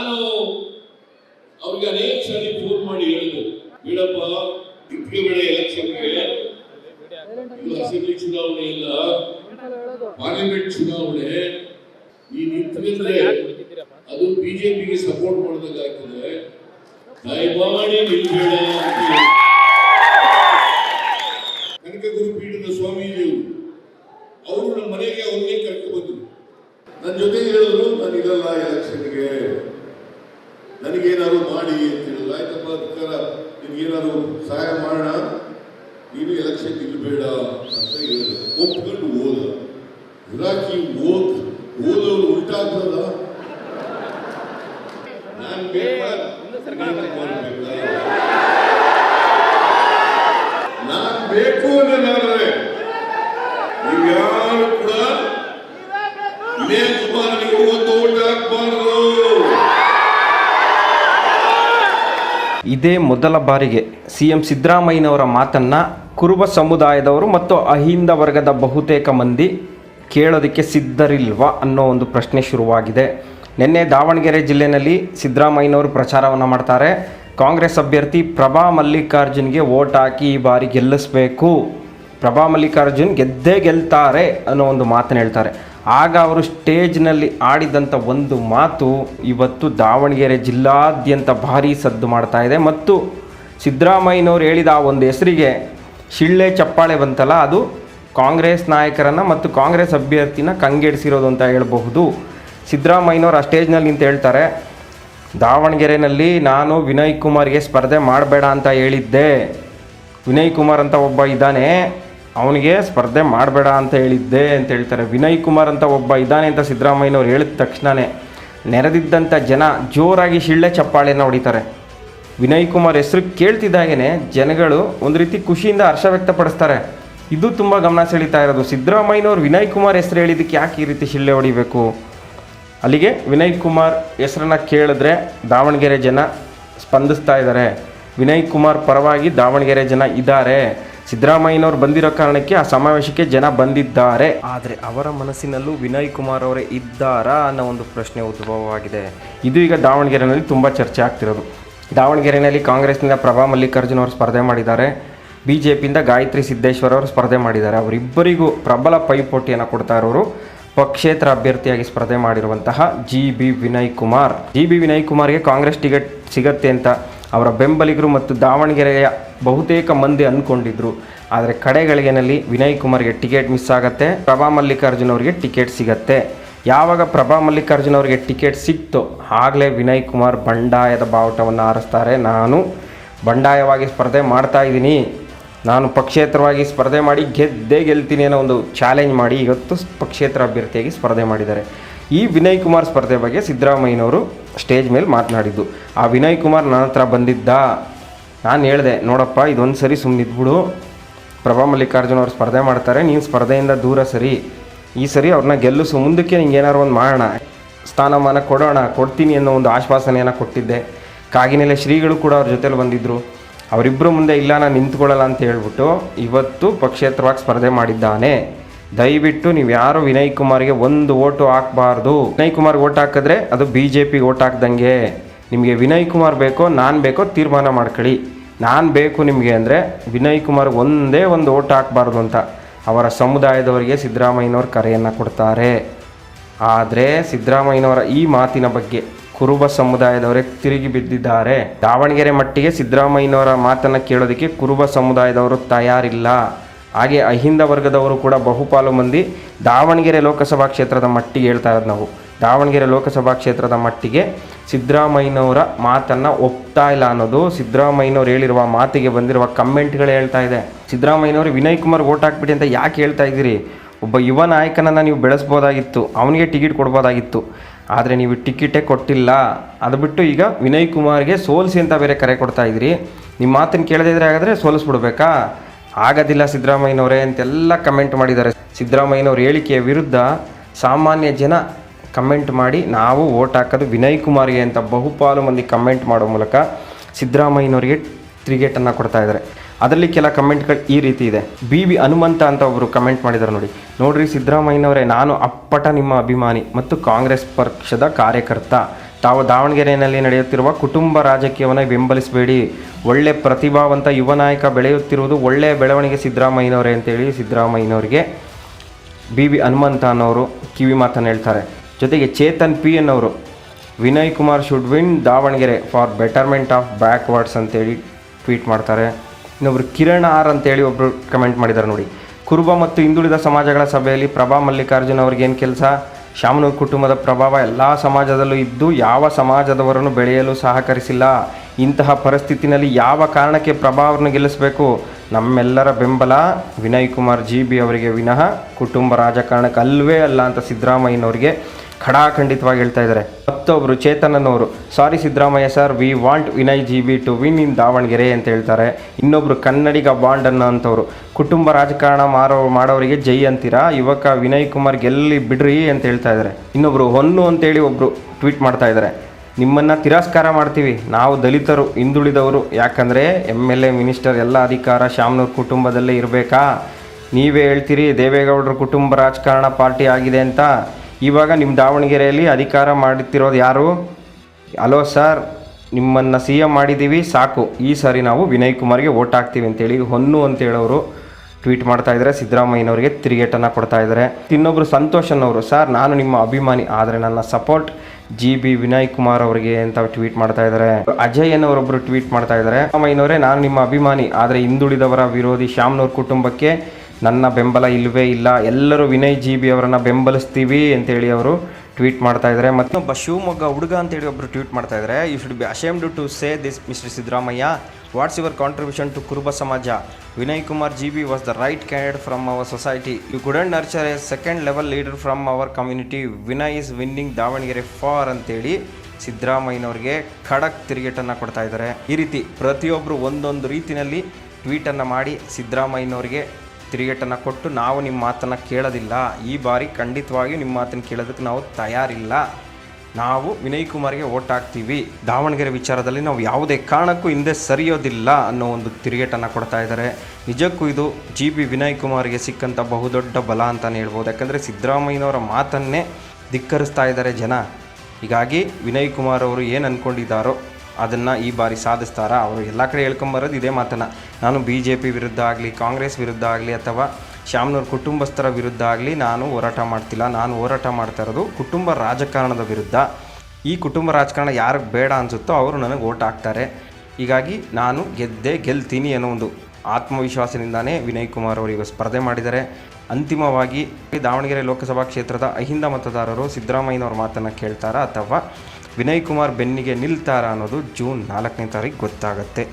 ನಾನು ಅವ್ರಿಗೆ ಅನೇಕ ಸಾರಿ ಫೋನ್ ಮಾಡಿ ಹೇಳಿದೆ ಬೀಳಪ್ಪ ಬೆಳೆ ಎಲೆಕ್ಷನ್ಗೆ ಅಸೆಂಬ್ಲಿ ಚುನಾವಣೆ ಇಲ್ಲ. ಪಾರ್ಲಿಮೆಂಟ್ ಚುನಾವಣೆ. ಈ ನಿಂತರೆ ಅದು ಬಿಜೆಪಿಗೆ ಸಪೋರ್ಟ್ ಮಾಡ್ದಾಗ ದಯಮಾಡಿ ನಿಲ್ಬೇಡ ಅಂತ ನನಗೇನಾದ್ರು ಮಾಡಿ ಅಂತ ಹೇಳಿದ್ರು. ಆಯ್ತಪ್ಪ ಅಧಿಕಾರ ನಿನ್ಗೇನಾದ್ರು ಸಹಾಯ ಮಾಡೋಣ? ನೀನು ಎಲೆಕ್ಷನ್ ನಿಲ್ಬೇಡ ಅಂತ ಹೇಳಿದ್ರು. ಒಪ್ಕೊಂಡು ಓದ ಇರಾಕಿ ಓದ್ ಓದೋರು ಉಲ್ಟಾ ನಾನು ನಾನ್ ಬೇಕಾ ನಾನ್ ಬೇಕು ಅನ್ನೋದಾದ್ರೆ ನೀವು ಯಾರು ಕೂಡ ವಿನಯ್ ಕುಮಾರ್ನಿಗೆ ಒಂದು ಓಟ್ ಹಾಕ್ಬಾರ್ದು ಇದೇ ಮೊದಲ ಬಾರಿಗೆ ಸಿ ಎಂ ಸಿದ್ದರಾಮಯ್ಯನವರ ಮಾತನ್ನು ಕುರುಬ ಸಮುದಾಯದವರು ಮತ್ತು ಅಹಿಂದ ವರ್ಗದ ಬಹುತೇಕ ಮಂದಿ ಕೇಳೋದಕ್ಕೆ ಸಿದ್ಧರಿಲ್ವಾ ಅನ್ನೋ ಒಂದು ಪ್ರಶ್ನೆ ಶುರುವಾಗಿದೆ. ನಿನ್ನೆ ದಾವಣಗೆರೆ ಜಿಲ್ಲೆಯಲ್ಲಿ ಸಿದ್ದರಾಮಯ್ಯನವರು ಪ್ರಚಾರವನ್ನು ಮಾಡ್ತಾರೆ. ಕಾಂಗ್ರೆಸ್ ಅಭ್ಯರ್ಥಿ ಪ್ರಭಾ ಮಲ್ಲಿಕಾರ್ಜುನ್ಗೆ ವೋಟ್ ಹಾಕಿ ಈ ಬಾರಿ ಗೆಲ್ಲಿಸಬೇಕು. ಪ್ರಭಾ ಮಲ್ಲಿಕಾರ್ಜುನ್ ಗೆದ್ದೇ ಗೆಲ್ತಾರೆ ಅನ್ನೋ ಒಂದು ಮಾತನ್ನು ಹೇಳ್ತಾರೆ. ಆಗ ಅವರು ಸ್ಟೇಜ್ನಲ್ಲಿ ಆಡಿದಂಥ ಒಂದು ಮಾತು ಇವತ್ತು ದಾವಣಗೆರೆ ಜಿಲ್ಲಾದ್ಯಂತ ಭಾರೀ ಸದ್ದು ಮಾಡ್ತಾ ಇದೆ. ಮತ್ತು ಸಿದ್ದರಾಮಯ್ಯನವರು ಹೇಳಿದ ಆ ಒಂದು ಹೆಸರಿಗೆ ಶಿಳ್ಳೆ ಚಪ್ಪಾಳೆ ಬಂತಲ್ಲ, ಅದು ಕಾಂಗ್ರೆಸ್ ನಾಯಕರನ್ನು ಮತ್ತು ಕಾಂಗ್ರೆಸ್ ಅಭ್ಯರ್ಥಿನ ಕಂಗೆಡಿಸಿರೋದು ಅಂತ ಹೇಳಬಹುದು. ಸಿದ್ದರಾಮಯ್ಯನವರು ಆ ಸ್ಟೇಜ್ನಲ್ಲಿ ನಿಂತು ಹೇಳ್ತಾರೆ ದಾವಣಗೆರೆಯಲ್ಲಿ ನಾನು ವಿನಯ್ ಕುಮಾರ್ಗೆ ಸ್ಪರ್ಧೆ ಮಾಡಬೇಡ ಅಂತ ಹೇಳಿದ್ದೆ. ವಿನಯ್ ಕುಮಾರ್ ಅಂತ ಒಬ್ಬ ಇದ್ದಾನೆ. ಅವನಿಗೆ ಸ್ಪರ್ಧೆ ಮಾಡಬೇಡ ಅಂತ ಹೇಳಿದ್ದೆ ಅಂತ ಹೇಳ್ತಾರೆ. ವಿನಯ್ ಕುಮಾರ್ ಅಂತ ಒಬ್ಬ ಇದ್ದಾನೆ ಅಂತ ಸಿದ್ದರಾಮಯ್ಯನವ್ರು ಹೇಳಿದ ತಕ್ಷಣವೇ ನೆರೆದಿದ್ದಂಥ ಜನ ಜೋರಾಗಿ ಶಿಳ್ಳೆ ಚಪ್ಪಾಳೆಯನ್ನು ಹೊಡಿತಾರೆ. ವಿನಯ್ ಕುಮಾರ್ ಹೆಸರು ಕೇಳ್ತಿದ್ದಾಗೇ ಜನಗಳು ಒಂದು ರೀತಿ ಖುಷಿಯಿಂದ ಹರ್ಷ ವ್ಯಕ್ತಪಡಿಸ್ತಾರೆ. ಇದು ತುಂಬ ಗಮನ ಸೆಳೀತಾ ಇರೋದು. ಸಿದ್ದರಾಮಯ್ಯನವ್ರು ವಿನಯ್ ಕುಮಾರ್ ಹೆಸರು ಹೇಳಿದ್ದಕ್ಕೆ ಯಾಕೆ ಈ ರೀತಿ ಶಿಳ್ಳೆ ಹೊಡಿಬೇಕು? ಅಲ್ಲಿಗೆ ವಿನಯ್ ಕುಮಾರ್ ಹೆಸರನ್ನು ಕೇಳಿದ್ರೆ ದಾವಣಗೆರೆ ಜನ ಸ್ಪಂದಿಸ್ತಾ ಇದ್ದಾರೆ. ವಿನಯ್ ಕುಮಾರ್ ಪರವಾಗಿ ದಾವಣಗೆರೆ ಜನ ಇದ್ದಾರೆ. ಸಿದ್ದರಾಮಯ್ಯನವ್ರು ಬಂದಿರೋ ಕಾರಣಕ್ಕೆ ಆ ಸಮಾವೇಶಕ್ಕೆ ಜನ ಬಂದಿದ್ದಾರೆ. ಆದರೆ ಅವರ ಮನಸ್ಸಿನಲ್ಲೂ ವಿನಯ್ ಕುಮಾರ್ ಅವರೇ ಇದ್ದಾರಾ ಅನ್ನೋ ಒಂದು ಪ್ರಶ್ನೆ ಉದ್ಭವವಾಗಿದೆ. ಇದು ಈಗ ದಾವಣಗೆರೆಯಲ್ಲಿ ತುಂಬ ಚರ್ಚೆ ಆಗ್ತಿರೋದು. ದಾವಣಗೆರೆಯಲ್ಲಿ ಕಾಂಗ್ರೆಸ್ನಿಂದ ಪ್ರಭಾ ಮಲ್ಲಿಕಾರ್ಜುನ್ ಅವರು ಸ್ಪರ್ಧೆ ಮಾಡಿದ್ದಾರೆ. ಬಿ ಜೆ ಪಿಯಿಂದ ಗಾಯತ್ರಿ ಸಿದ್ದೇಶ್ವರ ಅವರು ಸ್ಪರ್ಧೆ ಮಾಡಿದ್ದಾರೆ. ಅವರಿಬ್ಬರಿಗೂ ಪ್ರಬಲ ಪೈಪೋಟಿಯನ್ನು ಕೊಡ್ತಾ ಇರೋರು ಪಕ್ಷೇತರ ಅಭ್ಯರ್ಥಿಯಾಗಿ ಸ್ಪರ್ಧೆ ಮಾಡಿರುವಂತಹ G B Vinay Kumar. G B Vinay ಕುಮಾರ್ಗೆ Congress ticket ಸಿಗತ್ತೆ ಅಂತ ಅವರ ಬೆಂಬಲಿಗರು ಮತ್ತು ದಾವಣಗೆರೆಯ ಬಹುತೇಕ ಮಂದಿ ಅಂದ್ಕೊಂಡಿದ್ರು ಆದರೆ ಕಡೆಗಳಿಗೆನಲ್ಲಿ ವಿನಯ್ ಕುಮಾರ್ಗೆ ಟಿಕೆಟ್ ಮಿಸ್ ಆಗುತ್ತೆ, ಪ್ರಭಾ ಮಲ್ಲಿಕಾರ್ಜುನ್ ಅವರಿಗೆ ಟಿಕೆಟ್ ಸಿಗತ್ತೆ. ಯಾವಾಗ ಪ್ರಭಾ ಮಲ್ಲಿಕಾರ್ಜುನ್ ಅವರಿಗೆ ಟಿಕೆಟ್ ಸಿಕ್ತೋ, ಆಗಲೇ ವಿನಯ್ ಕುಮಾರ್ ಬಂಡಾಯದ ಬಾವುಟವನ್ನು ಆರಿಸ್ತಾರೆ. ನಾನು ಬಂಡಾಯವಾಗಿ ಸ್ಪರ್ಧೆ ಮಾಡ್ತಾ ಇದ್ದೀನಿ. ನಾನು ಪಕ್ಷೇತರವಾಗಿ ಸ್ಪರ್ಧೆ ಮಾಡಿ ಗೆದ್ದೇ ಗೆಲ್ತೀನಿ ಅನ್ನೋ ಒಂದು ಚಾಲೆಂಜ್ ಮಾಡಿ ಇವತ್ತು ಪಕ್ಷೇತರ ಅಭ್ಯರ್ಥಿಯಾಗಿ ಸ್ಪರ್ಧೆ ಮಾಡಿದ್ದಾರೆ. ಈ ವಿನಯ್ ಕುಮಾರ್ ಸ್ಪರ್ಧೆ ಬಗ್ಗೆ ಸಿದ್ದರಾಮಯ್ಯನವರು ಸ್ಟೇಜ್ ಮೇಲೆ ಮಾತನಾಡಿದ್ದು. ಆ ವಿನಯ್ ಕುಮಾರ್ ನನ್ನ ಹತ್ರ ಬಂದಿದ್ದ. ನಾನು ಹೇಳಿದೆ, ನೋಡಪ್ಪ, ಇದೊಂದು ಸರಿ ಸುಮ್ಮನಿದ್ಬಿಡು ಪ್ರಭಾ ಮಲ್ಲಿಕಾರ್ಜುನ ಅವ್ರು ಸ್ಪರ್ಧೆ ಮಾಡ್ತಾರೆ, ನೀನು ಸ್ಪರ್ಧೆಯಿಂದ ದೂರ ಸರಿ. ಈ ಸರಿ ಅವ್ರನ್ನ ಗೆಲ್ಲಿಸು, ಮುಂದಕ್ಕೆ ನಿಂಗೆ ಏನಾರು ಒಂದು ಮಾಡೋಣ. ಸ್ಥಾನಮಾನ ಕೊಡೋಣ, ಕೊಡ್ತೀನಿ ಅನ್ನೋ ಒಂದು ಆಶ್ವಾಸನೆಯನ್ನು ಕೊಟ್ಟಿದ್ದೆ. ಕಾಗಿನೆಲೆ ಶ್ರೀಗಳು ಕೂಡ ಅವ್ರ ಜೊತೆಲಿ ಬಂದಿದ್ದರು ಅವರಿಬ್ಬರು ಮುಂದೆ ಇಲ್ಲ, ನಾನು ನಿಂತ್ಕೊಳ್ಳಲ್ಲ ಅಂತ ಹೇಳ್ಬಿಟ್ಟು ಇವತ್ತು ಪಕ್ಷೇತರವಾಗಿ ಸ್ಪರ್ಧೆ ಮಾಡಿದ್ದಾನೆ. ದಯವಿಟ್ಟು ನೀವು ಯಾರು ವಿನಯ್ ಕುಮಾರ್ಗೆ ಒಂದು ಓಟು ಹಾಕಬಾರ್ದು. ವಿನಯ್ ಕುಮಾರ್ಗೆ ಓಟ್ ಹಾಕಿದ್ರೆ ಅದು ಬಿ ಜೆ ಪಿಗೆ ಓಟ್ ಹಾಕ್ದಂಗೆ. ನಿಮಗೆ ವಿನಯ್ ಕುಮಾರ್ ಬೇಕೋ, ನಾನು ಬೇಕೋ ತೀರ್ಮಾನ ಮಾಡ್ಕೊಳ್ಳಿ. ನಾನು ಬೇಕು ನಿಮಗೆ ಅಂದರೆ ವಿನಯ್ ಕುಮಾರ್ ಒಂದೇ ಒಂದು ಓಟ್ ಹಾಕಬಾರ್ದು ಅಂತ ಅವರ ಸಮುದಾಯದವರಿಗೆ ಸಿದ್ದರಾಮಯ್ಯನವರು ಕರೆಯನ್ನು ಕೊಡ್ತಾರೆ. ಆದರೆ ಸಿದ್ದರಾಮಯ್ಯನವರ ಈ ಮಾತಿನ ಬಗ್ಗೆ ಕುರುಬ ಸಮುದಾಯದವರೇ ತಿರುಗಿ ಬಿದ್ದಿದ್ದಾರೆ. ದಾವಣಗೆರೆ ಮಟ್ಟಿಗೆ ಸಿದ್ದರಾಮಯ್ಯನವರ ಮಾತನ್ನು ಕೇಳೋದಕ್ಕೆ ಕುರುಬ ಸಮುದಾಯದವರು ತಯಾರಿಲ್ಲ. ಹಾಗೆ ಅಹಿಂದ ವರ್ಗದವರು ಕೂಡ ಬಹುಪಾಲು ಮಂದಿ ದಾವಣಗೆರೆ ಲೋಕಸಭಾ ಕ್ಷೇತ್ರದ ಮಟ್ಟಿಗೆ ಹೇಳ್ತಾ ಇರೋದು ನಾವು. ದಾವಣಗೆರೆ ಲೋಕಸಭಾ ಕ್ಷೇತ್ರದ ಮಟ್ಟಿಗೆ ಸಿದ್ದರಾಮಯ್ಯನವರ ಮಾತನ್ನು ಒಪ್ತಾ ಇಲ್ಲ ಅನ್ನೋದು ಸಿದ್ದರಾಮಯ್ಯನವ್ರು ಹೇಳಿರುವ ಮಾತಿಗೆ ಬಂದಿರುವ ಕಮೆಂಟ್ಗಳು ಹೇಳ್ತಾ ಇದೆ. ಸಿದ್ದರಾಮಯ್ಯನವರು ವಿನಯ್ ಕುಮಾರ್ ಓಟ್ ಹಾಕ್ಬಿಡಿ ಅಂತ ಯಾಕೆ ಹೇಳ್ತಾ ಇದ್ದೀರಿ? ಒಬ್ಬ ಯುವ ನಾಯಕನನ್ನು ನೀವು ಬೆಳೆಸ್ಬೋದಾಗಿತ್ತು, ಅವನಿಗೆ ಟಿಕೆಟ್ ಕೊಡ್ಬೋದಾಗಿತ್ತು, ಆದರೆ ನೀವು ಟಿಕೆಟೇ ಕೊಟ್ಟಿಲ್ಲ. ಅದು ಬಿಟ್ಟು ಈಗ ವಿನಯ್ ಕುಮಾರ್ಗೆ ಸೋಲಿಸಿ ಅಂತ ಬೇರೆ ಕರೆ ಕೊಡ್ತಾ ಇದ್ದೀರಿ. ನಿಮ್ಮ ಮಾತನ್ನು ಕೇಳದಿದ್ರೆ ಹಾಗಾದರೆ ಸೋಲಿಸ್ಬಿಡ್ಬೇಕಾ? ಆಗೋದಿಲ್ಲ ಸಿದ್ದರಾಮಯ್ಯನವರೇ ಅಂತೆಲ್ಲ ಕಮೆಂಟ್ ಮಾಡಿದ್ದಾರೆ. ಸಿದ್ದರಾಮಯ್ಯನವ್ರ ಹೇಳಿಕೆಯ ವಿರುದ್ಧ ಸಾಮಾನ್ಯ ಜನ ಕಮೆಂಟ್ ಮಾಡಿ. ನಾವು ಓಟ್ ಹಾಕೋದು ವಿನಯ್ ಕುಮಾರ್ಗೆ ಅಂತ ಬಹುಪಾಲು ಮಂದಿ ಕಮೆಂಟ್ ಮಾಡೋ ಮೂಲಕ ಸಿದ್ದರಾಮಯ್ಯನವರಿಗೆ ತ್ರಿಗೇಟನ್ನು ಕೊಡ್ತಾ ಇದ್ದಾರೆ. ಅದರಲ್ಲಿ ಕೆಲ ಕಮೆಂಟ್ಗಳು ಈ ರೀತಿ ಇದೆ. ಬಿ ಬಿ ಹನುಮಂತ ಅಂತ ಒಬ್ಬರು ಕಮೆಂಟ್ ಮಾಡಿದ್ದಾರೆ ನೋಡಿ. ನೋಡ್ರಿ ಸಿದ್ದರಾಮಯ್ಯನವರೇ, ನಾನು ಅಪ್ಪಟ ನಿಮ್ಮ ಅಭಿಮಾನಿ ಮತ್ತು ಕಾಂಗ್ರೆಸ್ ಪಕ್ಷದ ಕಾರ್ಯಕರ್ತ. ತಾವು ದಾವಣಗೆರೆಯಲ್ಲಿ ನಡೆಯುತ್ತಿರುವ ಕುಟುಂಬ ರಾಜಕೀಯವನ್ನು ಬೆಂಬಲಿಸಬೇಡಿ. ಒಳ್ಳೆ ಪ್ರತಿಭಾವಂತ ಯುವ ನಾಯಕ ಬೆಳೆಯುತ್ತಿರುವುದು ಒಳ್ಳೆಯ ಬೆಳವಣಿಗೆ ಸಿದ್ದರಾಮಯ್ಯನವರೇ ಅಂತೇಳಿ ಸಿದ್ದರಾಮಯ್ಯನವರಿಗೆ ಬಿ ಬಿ ಹನುಮಂತ ಅನ್ನೋರು ಕಿವಿ ಮಾತನ್ನು ಹೇಳ್ತಾರೆ. ಜೊತೆಗೆ ಚೇತನ್ ಪಿ ಅವರು Vinay Kumar should win Davanagere for betterment of backwards ಅಂತೇಳಿ ಟ್ವೀಟ್ ಮಾಡ್ತಾರೆ. ಇನ್ನೊಬ್ರು ಕಿರಣ್ ಆರ್ ಅಂತೇಳಿ ಒಬ್ಬರು ಕಮೆಂಟ್ ಮಾಡಿದ್ದಾರೆ ನೋಡಿ. ಕುರುಬ ಮತ್ತು ಹಿಂದುಳಿದ ಸಮಾಜಗಳ ಸಭೆಯಲ್ಲಿ ಪ್ರಭಾ ಮಲ್ಲಿಕಾರ್ಜುನ್ ಅವ್ರಿಗೇನು ಕೆಲಸ? ಶಾಮನೂರು ಕುಟುಂಬದ ಪ್ರಭಾವ ಎಲ್ಲ ಸಮಾಜದಲ್ಲೂ ಇದ್ದು ಯಾವ ಸಮಾಜದವರನ್ನು ಬೆಳೆಯಲು ಸಹಕರಿಸಿಲ್ಲ? ಇಂತಹ ಪರಿಸ್ಥಿತಿನಲ್ಲಿ ಯಾವ ಕಾರಣಕ್ಕೆ ಪ್ರಭಾವವನ್ನು ಗೆಲ್ಲಿಸಬೇಕು? ನಮ್ಮೆಲ್ಲರ ಬೆಂಬಲ ವಿನಯ್ ಕುಮಾರ್ ಜಿ ಬಿ ಅವರಿಗೆ ವಿನಃ. ಕುಟುಂಬ ರಾಜಕಾರಣಕ್ಕೆ ಅಲ್ಲವೇ ಅಲ್ಲ ಅಂತ ಸಿದ್ದರಾಮಯ್ಯನವರಿಗೆ ಖಡಾಖಂಡಿತವಾಗಿ ಹೇಳ್ತಾ ಇದ್ದಾರೆ. ಮತ್ತೊಬ್ಬರು ಚೇತನ್ ಅನ್ನೋರು sorry Siddaramaiah sir we want Vinay G B to win in Davanagere ಅಂತ ಹೇಳ್ತಾರೆ. ಇನ್ನೊಬ್ರು, ಕನ್ನಡಿಗ ಬಾಂಡ್ ಅನ್ನೋ ಅಂಥವ್ರು ಕುಟುಂಬ ರಾಜಕಾರಣ ಮಾರೋ, ಮಾಡೋರಿಗೆ ಜೈ ಅಂತೀರಾ? ಯುವಕ ವಿನಯ್ ಕುಮಾರ್ ಗೆಲ್ಲಿ ಬಿಡ್ರಿ ಅಂತ ಹೇಳ್ತಾ ಇದ್ದಾರೆ. ಇನ್ನೊಬ್ರು, ಹೊನ್ನು ಅಂತೇಳಿ ಒಬ್ರು ಟ್ವೀಟ್ ಮಾಡ್ತಾ ಇದ್ದಾರೆ. ನಿಮ್ಮನ್ನು ತಿರಸ್ಕಾರ ಮಾಡ್ತೀವಿ. ನಾವು ದಲಿತರು, ಹಿಂದುಳಿದವರು. ಯಾಕಂದರೆ ಎಂ ಎಲ್ ಎ ಮಿನಿಸ್ಟರ್, ಎಲ್ಲ ಅಧಿಕಾರ ಶಾಮನೂರ್ ಕುಟುಂಬದಲ್ಲೇ ಇರಬೇಕಾ? ನೀವೇ ಹೇಳ್ತೀರಿ, ದೇವೇಗೌಡರ ಕುಟುಂಬ ರಾಜಕಾರಣ ಪಾರ್ಟಿ ಆಗಿದೆ ಅಂತ. ಇವಾಗ ನಿಮ್ಮ ದಾವಣಗೆರೆಯಲ್ಲಿ ಅಧಿಕಾರ ಮಾಡುತ್ತಿರೋದು ಯಾರು? ಅಲೋ ಸರ್, ನಿಮ್ಮನ್ನು ಸಿ ಎಂ ಮಾಡಿದ್ದೀವಿ ಸಾಕು. ಈ ಸಾರಿ ನಾವು ವಿನಯ್ ಕುಮಾರ್ಗೆ ಓಟ್ ಹಾಕ್ತೀವಿ ಅಂತೇಳಿ ಹೊನ್ನು ಅಂತ ಹೇಳೋರು ಟ್ವೀಟ್ ಮಾಡ್ತಾ ಇದ್ದಾರೆ. ಸಿದ್ದರಾಮಯ್ಯನವರಿಗೆ ತಿರುಗೇಟನ್ನು ಕೊಡ್ತಾ ಇದ್ದಾರೆ. ಇನ್ನೊಬ್ಬರು ಸಂತೋಷ್ ಅನ್ನೋರು, ಸರ್, ನಾನು ನಿಮ್ಮ ಅಭಿಮಾನಿ, ಆದರೆ ನನ್ನ support G B Vinay Kumar ಅವರಿಗೆ ಅಂತ ಟ್ವೀಟ್ ಮಾಡ್ತಾ ಇದ್ದಾರೆ. ಅಜಯ್ ಅನ್ನೋರೊಬ್ಬರು ಟ್ವೀಟ್ ಮಾಡ್ತಾ ಇದ್ದಾರೆ. ಸಿದ್ದರಾಮಯ್ಯನವರೇ, ನಾನು ನಿಮ್ಮ ಅಭಿಮಾನಿ, ಆದರೆ ಹಿಂದುಳಿದವರ ವಿರೋಧಿ ಶ್ಯಾಮ್ನವ್ರ ಕುಟುಂಬಕ್ಕೆ ನನ್ನ ಬೆಂಬಲ ಇಲ್ಲವೇ ಇಲ್ಲ. ಎಲ್ಲರೂ ವಿನಯ್ ಜಿ ಬಿ ಅವರನ್ನು ಬೆಂಬಲಿಸ್ತೀವಿ ಅಂತೇಳಿ ಅವರು ಟ್ವೀಟ್ ಮಾಡ್ತಾ ಇದ್ದಾರೆ. ಮತ್ತೊಬ್ಬ ಶಿವಮೊಗ್ಗ ಹುಡುಗ ಅಂತೇಳಿ ಒಬ್ಬರು ಟ್ವೀಟ್ ಮಾಡ್ತಾ ಇದ್ದಾರೆ. You should be ashamed to say this mister Siddaramaiah what's your contribution to Kuruba Samaja Vinay Kumar G B was the right candidate from our society you couldn't nurture a second level leader from our community Vinay is winning Davanagere for ಅಂತೇಳಿ ಸಿದ್ದರಾಮಯ್ಯನವ್ರಿಗೆ ಖಡಕ್ ತಿರುಗೇಟನ್ನು ಕೊಡ್ತಾ ಇದ್ದಾರೆ. ಈ ರೀತಿ ಪ್ರತಿಯೊಬ್ಬರು ಒಂದೊಂದು ರೀತಿಯಲ್ಲಿ ಟ್ವೀಟನ್ನು ಮಾಡಿ ಸಿದ್ದರಾಮಯ್ಯನವ್ರಿಗೆ ತಿರುಗೇಟನ್ನು ಕೊಟ್ಟು ನಾವು ನಿಮ್ಮ ಮಾತನ್ನು ಕೇಳೋದಿಲ್ಲ. ಈ ಬಾರಿ ಖಂಡಿತವಾಗಿಯೂ ನಿಮ್ಮ ಮಾತನ್ನು ಕೇಳೋದಕ್ಕೆ ನಾವು ತಯಾರಿಲ್ಲ. ನಾವು ವಿನಯ್ ಕುಮಾರ್ಗೆ ಓಟ್ ಹಾಕ್ತೀವಿ. ದಾವಣಗೆರೆ ವಿಚಾರದಲ್ಲಿ ನಾವು ಯಾವುದೇ ಕಾರಣಕ್ಕೂ ಹಿಂದೆ ಸರಿಯೋದಿಲ್ಲ ಅನ್ನೋ ಒಂದು ತಿರುಗೇಟನ್ನು ಕೊಡ್ತಾ ಇದ್ದಾರೆ. ನಿಜಕ್ಕೂ ಇದು ಜಿ ಬಿ ವಿನಯ್ ಕುಮಾರ್ಗೆ ಸಿಕ್ಕಂಥ ಬಹುದೊಡ್ಡ ಬಲ ಅಂತಲೇ ಹೇಳ್ಬೋದು. ಯಾಕಂದರೆ ಸಿದ್ದರಾಮಯ್ಯನವರ ಮಾತನ್ನೇ ಧಿಕ್ಕರಿಸ್ತಾ ಇದ್ದಾರೆ ಜನ. ಹೀಗಾಗಿ ವಿನಯ್ ಕುಮಾರ್ ಅವರು ಏನು ಅಂದ್ಕೊಂಡಿದ್ದಾರೋ ಅದನ್ನು ಈ ಬಾರಿ ಸಾಧಿಸ್ತಾರಾ? ಅವರು ಎಲ್ಲ ಕಡೆ ಹೇಳ್ಕೊಂಬರೋದು ಇದೇ ಮಾತನ್ನು. ನಾನು ಬಿ ಜೆ ಪಿ ವಿರುದ್ಧ ಆಗಲಿ, ಕಾಂಗ್ರೆಸ್ ವಿರುದ್ಧ ಆಗಲಿ ಅಥವಾ ಶ್ಯಾಮ್ನವ್ರ ಕುಟುಂಬಸ್ಥರ ವಿರುದ್ಧ ಆಗಲಿ ನಾನು ಹೋರಾಟ ಮಾಡ್ತಿಲ್ಲ. ನಾನು ಹೋರಾಟ ಮಾಡ್ತಾ ಇರೋದು ಕುಟುಂಬ ರಾಜಕಾರಣದ ವಿರುದ್ಧ. ಈ ಕುಟುಂಬ ರಾಜಕಾರಣ ಯಾರಿಗೆ ಬೇಡ ಅನಿಸುತ್ತೋ ಅವರು ನನಗೆ ಓಟ್ ಹಾಕ್ತಾರೆ. ಹೀಗಾಗಿ ನಾನು ಗೆದ್ದೆ ಗೆಲ್ತೀನಿ ಅನ್ನೋ ಒಂದು ಆತ್ಮವಿಶ್ವಾಸದಿಂದಾನೇ ವಿನಯ್ ಕುಮಾರ್ ಅವರು ಈಗ ಸ್ಪರ್ಧೆ ಮಾಡಿದ್ದಾರೆ. ಅಂತಿಮವಾಗಿ ದಾವಣಗೆರೆ ಲೋಕಸಭಾ ಕ್ಷೇತ್ರದ ಅಹಿಂದ ಮತದಾರರು ಸಿದ್ದರಾಮಯ್ಯನವ್ರ ಮಾತನ್ನು ಕೇಳ್ತಾರಾ ಅಥವಾ ವಿನಯ್ ಕುಮಾರ್ ಬೆನ್ನಿಗೆ ನಿಲ್ತಾರ ಅನ್ನೋದು ಜೂನ್ ನಾಲ್ಕನೇ ತಾರೀಕು ಗೊತ್ತಾಗುತ್ತೆ.